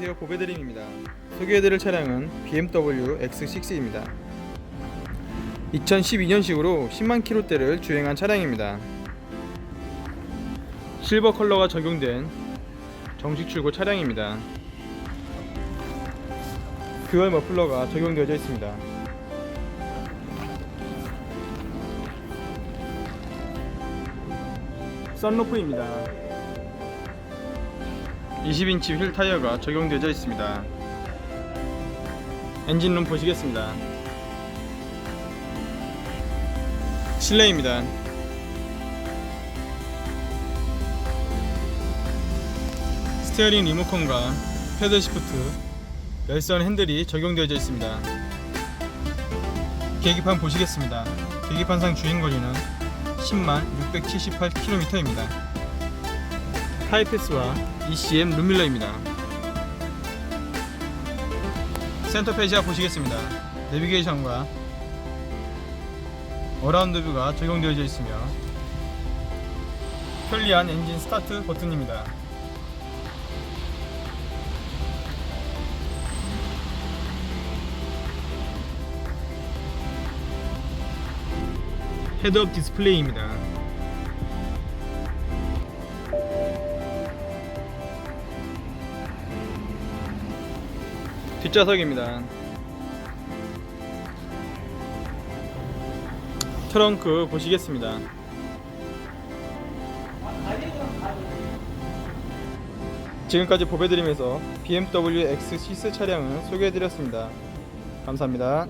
안녕하세요. 보배드림입니다. 소개해드릴 차량은 BMW X6입니다. 2012년식으로 10만 킬로대를 주행한 차량입니다. 실버 컬러가 적용된 정식 출고 차량입니다. 듀얼 머플러가 적용되어져 있습니다. 썬루프입니다 20인치 휠 타이어가 적용되어 있습니다. 엔진룸 보시겠습니다. 실내입니다. 스티어링 리모컨과 패들 시프트, 열선 핸들이 적용되어 있습니다. 계기판 보시겠습니다. 계기판상 주행 거리는 10만 678km입니다. 하이패스와 ECM 룸밀러입니다. 센터 페이지아 보시겠습니다. 내비게이션과 어라운드 뷰가 적용되어 있으며 편리한 엔진 스타트 버튼입니다. 헤드업 디스플레이입니다. 뒷좌석입니다. 트렁크 보시겠습니다. 지금까지 보배드림에서 BMW X6 차량을 소개해드렸습니다. 감사합니다.